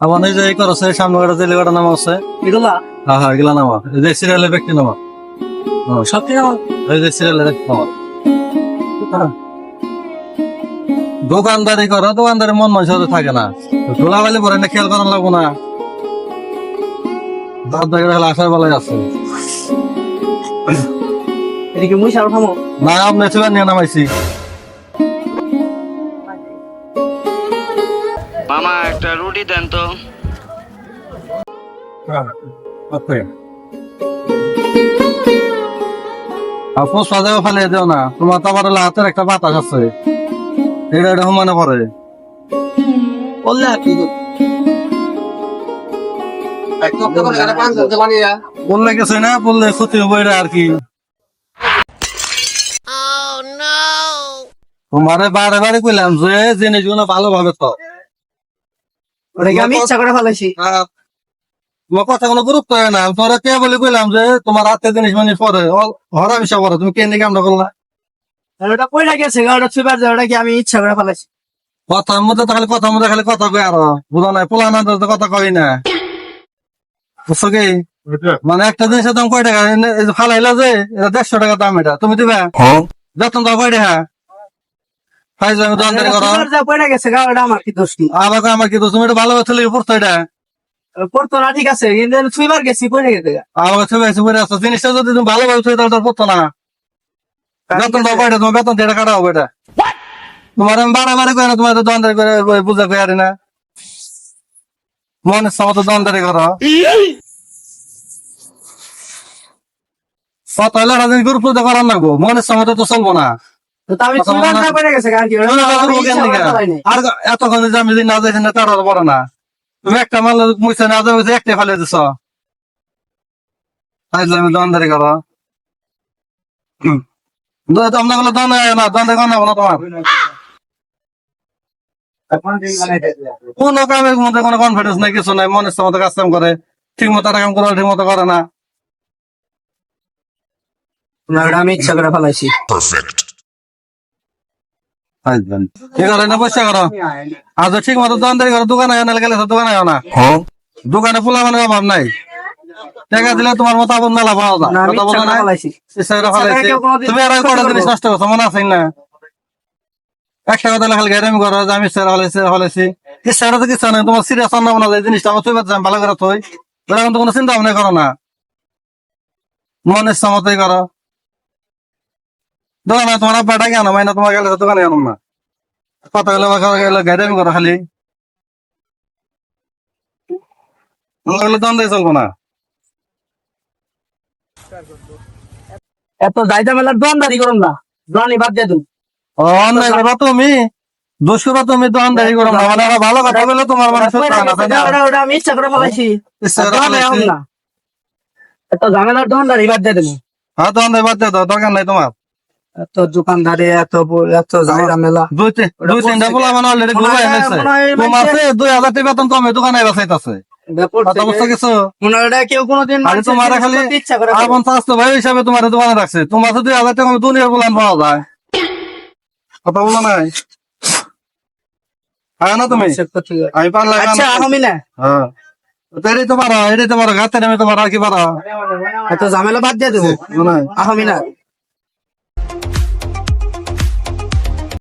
এই যে করছে সামনে জেলে কটা নাম আছে। এগুলা? হ্যাঁ হ্যাঁ এগুলা নামা এই যে সিরিয়ালের ব্যক্তি নামা। হ্যাঁ, সব থেকে আমার এই যে সিরিয়ালের নামা। দোকানদারি করো দোকানদারি মন মানুষ থাকে না। ধুলাবালি পরে না খেয়াল করার লাগবো না। দাঁত দেখে তাহলে আসার বেলায় আছে। এদিকে মুই সার না আপনি ছিলেন নিয়ে নামাইছি। রুটি দেন তো। আপু সাজাও ফেলে দিও না। তোমার তো আবার হাতের একটা বাতাস আছে। এটা এটা সমানে পড়ে। বললে আর কি? বললে গেছে না বললে ক্ষতি হবে এটা আর কি। তোমারে বারে বারে কইলাম যে জিনিসগুলো ভালোভাবে তো ওটাকে আমি ইচ্ছা করে ফেলাইছি। তোমার কথা কোনো গুরুত্ব হয় না। তোরা কে বলে কইলাম যে তোমার হাতে জিনিস মানে পরে। হরা মিশা পরে। তুমি কেন কামটা করলা? ওটা পয়লা গেছে ওটা সুপার ওটা কি আমি ইচ্ছা করে ফেলাইছি? কথার মধ্যে তো খালি কথার মধ্যে খালি কথা কই আরও। বুঝো না পোলা না তো কথা কই না। বুঝছ কি? মানে একটা জিনিসের দাম কয় টাকা? ফালাইলা যে এটা দেড়শো টাকা দাম এটা। তুমি দিবা? যতন দাও কয় টাকা? আমার কি দোষ কয় আমার কি তো তুমি এটা ভালো ছেলে পড়তো এটা? পড়তো না ঠিক আছে। কিন্তু গেছি পয়লা গেছে। আমার ছবি আছে পড়ে আসতো জিনিসটা যদি তুমি ভালোভাবে ছবি তাহলে পড়তো না। বেতন দাও কয়টা? তোমার বেতন দিয়ে কাটা হবে এটা। তোমার আমি বারে বারে না তোমার তো করে বুঝা না। মনে সমত করো কত হলে রাজনীতি গুরুত্ব দিয়ে করার লাগবো মনে সমত তো চলবো না। তো তা আমি কথা সুইবার বলো না। যা পয়লা গেছে গা, আর এতক্ষণ আমি যদি না যাইছি না তার বড় না। তুমি একটা মাল মুছে না যাবে ফেলে দিছ। আমি করো গুলো। না তোমার কোনো কামের মধ্যে কোনো কনফিডেন্স নাই কিছু নাই মনের মতো কাজ কাম করে। ঠিক মতো একটা কাম করে ঠিক মতো করে না। না, আমি ইচ্ছা করে ফেলাইছি। ঠিক আছে না পয়সা করো? আজ ঠিক মতো দোকানদারি করো দোকানে আয় গেলে তো দোকানে আয় দোকানে পোলা মানে অভাব নাই। দিলে তোমার না, করে করে কোনোদিন তুমি আর কটা জিনিস নষ্ট করছ মনে আছে না? একটা কথা খালি গাড়ি করো যে আমি স্যার হলাইছি হলাইছি ইচ্ছা তো কিছু নেই তোমার সিরিয়াস না মনে হয় জিনিসটা আমার তুই ভালো করে তুই এরকম তো কোনো চিন্তা ভাবনা করো না। মনের ইচ্ছা মতোই করো দোকানে তোমার আব্বাটা কেন মাইনা তোমার গেলে দোকানে আনো না। কথা গেলে গেলে গাড়ি আমি করো খালি নাহলে দ্বন্দ্ব চলবো না। এত যাইতে মেলার দোকানদারি করুন না দোকানি বাদ দিয়ে দিন ও, অন্যায় করবা তুমি? দোষ করবা তুমি দোকানদারি করো না মানে ভালো কথা বলে তোমার মানে না না? ওটা- আমি ইচ্ছা করে না। এত ঝামেলার দোকানদারি বাদ দিয়ে দিন হ্যাঁ দোকানদারি বাদ দিয়ে দাও দরকার নাই তোমার। এত দোকানদারি এত এত ঝামেলা দুই তিনটা মানে অলরেডি মনে এনেছে। তোমার সে দুই হাজার টাকা বেতন কমে দোকানে বাসাইতেছে কথা তো বলো নাই? না তুমি। আমি পারলাম আচ্ছা হ্যাঁ। তো এটাই তো পারো এটাই তো পারো গাতে নেমে তো পারো কি পারো এত ঝামেলা বাদ দিয়ে দেবো। মনে হয়। আমি না